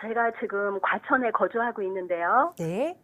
제가 지금 과천에 거주하고 있는데요. 네.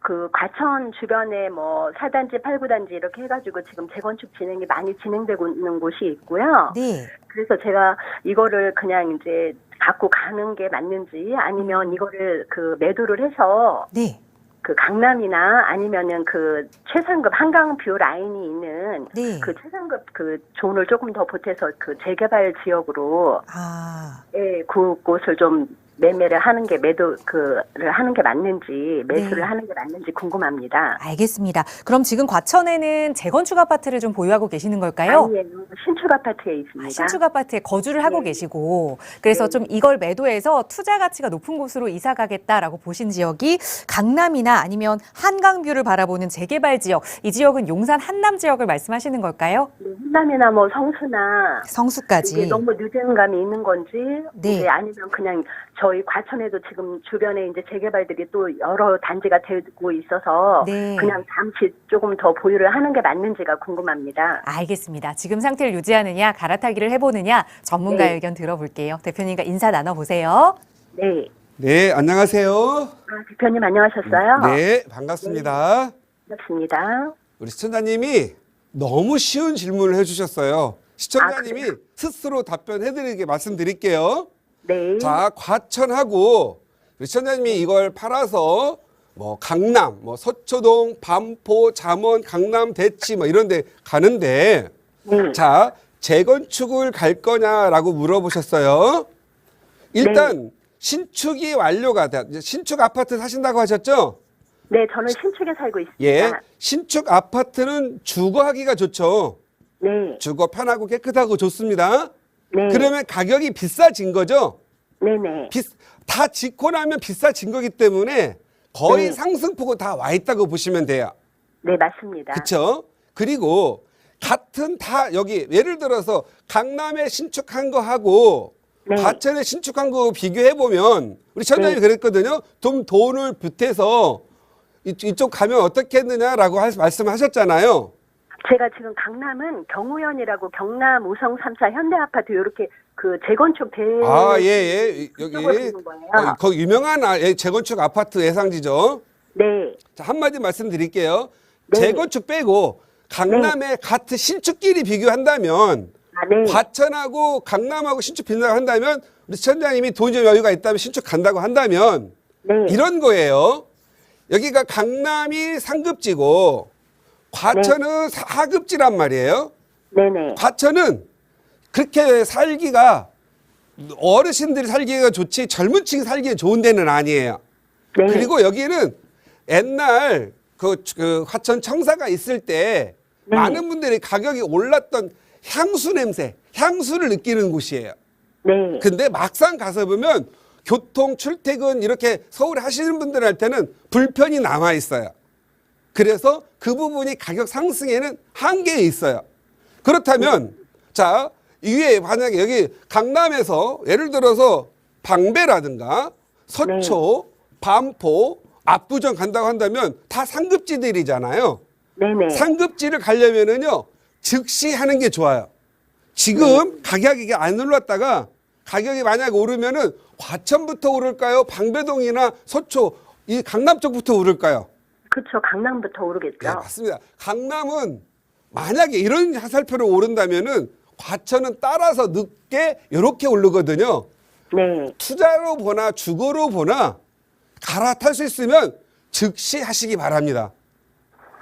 그 과천 주변에 뭐 4단지, 8구단지 이렇게 해가지고 지금 재건축 진행이 많이 진행되고 있는 곳이 있고요. 네. 그래서 제가 이거를 그냥 이제 갖고 가는 게 맞는지 아니면 이거를 그 매도를 해서 네. 그 강남이나 아니면은 그 최상급 한강 뷰 라인이 있는 네. 그 최상급 그 존을 조금 더 보태서 그 재개발 지역으로 아. 예, 그 곳을 좀 매매를 하는 게 매도 그를 하는 게 맞는지 매수를 네. 하는 게 맞는지 궁금합니다. 알겠습니다. 그럼 지금 과천에는 재건축 아파트를 좀 보유하고 계시는 걸까요? 아니에요. 신축 아파트에 있습니다. 아, 신축 아파트에 거주를 하고 네. 계시고 그래서 네. 좀 이걸 매도해서 투자 가치가 높은 곳으로 이사 가겠다라고 보신 지역이 강남이나 아니면 한강뷰를 바라보는 재개발 지역 이 지역은 용산 한남 지역을 말씀하시는 걸까요? 네, 훈남이나 뭐 성수나 성수까지 너무 늦은 감이 있는 건지 네. 이제 아니면 그냥 저희 과천에도 지금 주변에 이제 재개발들이 또 여러 단지가 되고 있어서 네. 그냥 잠시 조금 더 보유를 하는 게 맞는지가 궁금합니다. 알겠습니다. 지금 상태를 유지하느냐 갈아타기를 해보느냐 전문가 네. 의견 들어볼게요. 대표님과 인사 나눠보세요. 네. 네, 안녕하세요. 아, 대표님 안녕하셨어요? 네, 반갑습니다. 반갑습니다. 우리 시청자님이 너무 쉬운 질문을 해주셨어요. 시청자님이 아, 스스로 답변해드리게 말씀드릴게요. 네. 자, 과천하고 시청자님이 이걸 팔아서 뭐 강남, 뭐 서초동, 반포, 잠원, 강남, 대치 뭐 이런 데 가는데 네. 자, 재건축을 갈 거냐라고 물어보셨어요. 일단 신축이 완료가 돼. 신축 아파트 사신다고 하셨죠? 네, 저는 신축에 살고 있습니다. 예. 신축 아파트는 주거하기가 좋죠. 네. 주거 편하고 깨끗하고 좋습니다. 네. 그러면 가격이 비싸진 거죠? 네네. 비, 다 짓고 나면 비싸진 거기 때문에 거의 네. 상승폭은 다 와 있다고 보시면 돼요. 네, 맞습니다. 그렇죠? 그리고 같은 다 여기 예를 들어서 강남에 신축한 거 하고 네. 과천에 신축한 거 비교해 보면 우리 천장이 네. 그랬거든요. 좀 돈을 보태서 이- 이쪽 가면 어떻겠느냐라고 할- 말씀하셨잖아요. 제가 지금 강남은 경우현이라고 경남 우성 3사 현대아파트 이렇게 그 재건축 대 아, 예, 예. 여기. 어, 거기 유명한 아, 예, 재건축 아파트 예상지죠. 네. 자, 한마디 말씀드릴게요. 네. 재건축 빼고 강남의 같은 신축끼리 비교한다면 아, 네. 과천하고 강남하고 신축 빈다고 한다면 우리 시청자님이 돈좀 여유가 있다면 신축 간다고 한다면 네. 이런 거예요. 여기가 강남이 상급지고 과천은 하급지란 말이에요. 네네. 과천은 그렇게 살기가 어르신들이 살기가 좋지 젊은 층이 살기가 좋은 데는 아니에요. 네. 그리고 여기는 옛날 그, 그 화천 청사가 있을 때 네. 많은 분들이 가격이 올랐던 향수 냄새, 향수를 느끼는 곳이에요. 네. 근데 막상 가서 보면 교통, 출퇴근 이렇게 서울에 하시는 분들한테는 불편이 남아 있어요. 그래서 그 부분이 가격 상승에는 한계에 있어요. 그렇다면 자 위에 만약에 여기 강남에서 예를 들어서 방배라든가 서초, 반포, 압구정 간다고 한다면 다 상급지들이잖아요. 네네. 상급지를 가려면은요 즉시 하는 게 좋아요. 지금 가격이 안 올랐다가 가격이 만약 오르면은 과천부터 오를까요? 방배동이나 서초 이 강남 쪽부터 오를까요? 그렇죠. 강남부터 오르겠죠. 네, 맞습니다. 강남은 만약에 이런 화살표로 오른다면은 과천은 따라서 늦게 이렇게 오르거든요. 네. 투자로 보나 주거로 보나 갈아탈 수 있으면 즉시 하시기 바랍니다.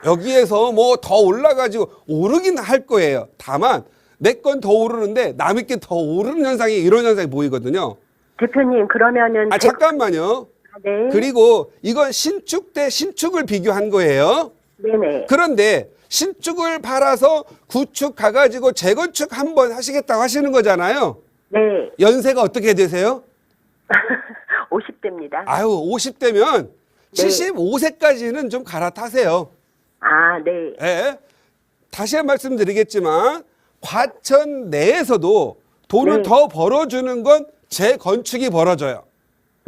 여기에서 뭐 더 올라가지고 오르긴 할 거예요. 다만 내 건 더 오르는데 남의 게 더 오르는 현상이 이런 현상이 보이거든요. 대표님 그러면은 아 제- 잠깐만요. 네. 그리고 이건 신축 대 신축을 비교한 거예요. 네네. 그런데 신축을 팔아서 구축 가가지고 재건축 한 번 하시겠다고 하시는 거잖아요. 네. 연세가 어떻게 되세요? 50대입니다. 아유, 50대면 네. 75세까지는 좀 갈아타세요. 아, 네. 예. 다시 한 말씀 드리겠지만, 과천 내에서도 돈을 네. 더 벌어주는 건 재건축이 벌어져요.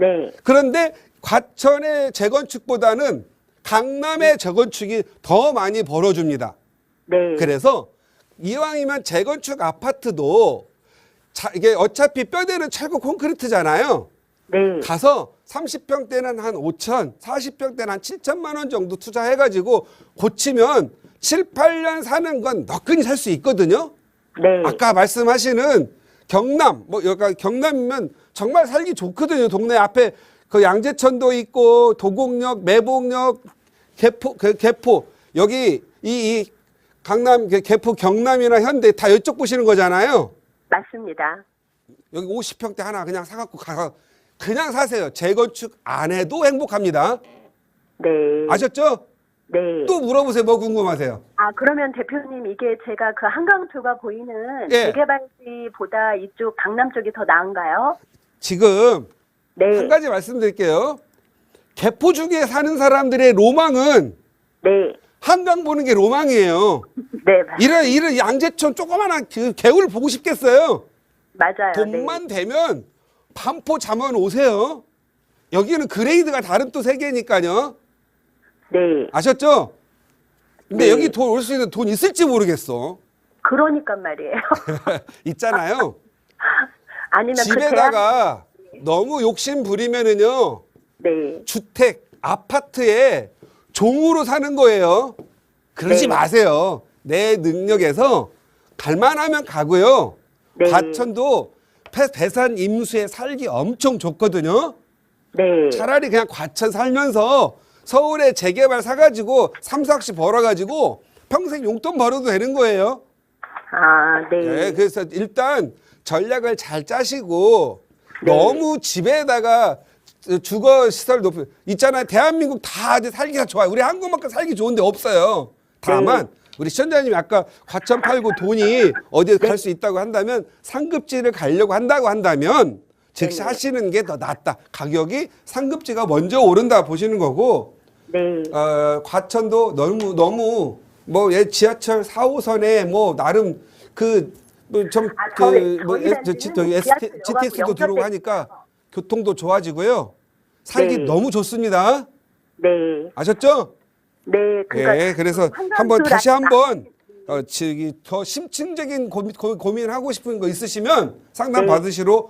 네. 그런데 과천의 재건축보다는 강남의 재건축이 더 많이 벌어줍니다. 네. 그래서 이왕이면 재건축 아파트도 자, 이게 어차피 뼈대는 철거 콘크리트잖아요. 네. 가서 30평대는 한 5천, 40평대는 한 7천만 원 정도 투자해가지고 고치면 7, 8년 사는 건 너끈히 살 수 있거든요. 네. 아까 말씀하시는 경남, 뭐 여기가 경남이면 정말 살기 좋거든요. 동네 앞에 그 양재천도 있고 도곡역, 매봉역, 개포, 그 개포 여기 이, 이 강남, 그 개포 경남이나 현대 다 이쪽 보시는 거잖아요. 맞습니다. 여기 50평대 하나 그냥 사갖고 가서 그냥 사세요. 재건축 안 해도 행복합니다. 네. 아셨죠? 네. 또 물어보세요. 뭐 궁금하세요? 아, 그러면 대표님 이게 제가 그 한강뷰가 보이는 예. 재개발지보다 이쪽 강남 쪽이 더 나은가요? 지금 네. 한 가지 말씀드릴게요. 개포 중에 사는 사람들의 로망은 네. 한강 보는 게 로망이에요. 네, 맞, 이런 이런 양재천 조그마한 그 개울 보고 싶겠어요. 맞아요. 돈만 되면 반포 잠원 오세요. 여기는 그레이드가 다른 또 세계니까요. 네. 네. 아셨죠? 근데 네. 여기 돈 올 수 있는 돈 있을지 모르겠어. 그러니까 말이에요. 있잖아요. 아니면 그 집에다가 너무 욕심 부리면은요. 네. 주택, 아파트에 종으로 사는 거예요. 그러지 네. 마세요. 내 능력에서 갈만하면 가고요. 네. 과천도 배- 배산 임수에 살기 엄청 좋거든요. 네. 차라리 그냥 과천 살면서 서울에 재개발 사가지고 삼사억씩 벌어가지고 평생 용돈 벌어도 되는 거예요. 아, 네. 네, 그래서 일단 전략을 잘 짜시고 네. 너무 집에다가 주거 시설 높이 있잖아요. 대한민국 다 이제 살기 가 좋아요. 우리 한국만큼 살기 좋은데 없어요. 다만 네. 우리 시청자님이 아까 과천 팔고 돈이 어디에 갈수 있다고 한다면 상급지를 가려고 한다고 한다면 즉시 네네. 하시는 게 더 낫다. 가격이 상급지가 먼저 오른다 보시는 거고 네. 어, 과천도 너무 너무 뭐 예, 지하철 4호선에 뭐 나름 그좀그 아, 저희- 뭐 저희 에- 단지는 저- 저 지하철역하고 GTX도 들어오고 연결돼 하니까 교통도 좋아지고요. 살기 네. 너무 좋습니다. 네. 아셨죠? 네. 그러니까 예, 그래서 한강 한번 뷰 다시 나- 한번 어, 저기 더 심층적인 고민, 고, 고민하고 싶은 거 있으시면 상담 네. 받으시러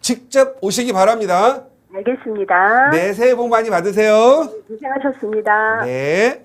직접 오시기 바랍니다. 알겠습니다. 네, 새해 복 많이 받으세요. 고생하셨습니다. 네.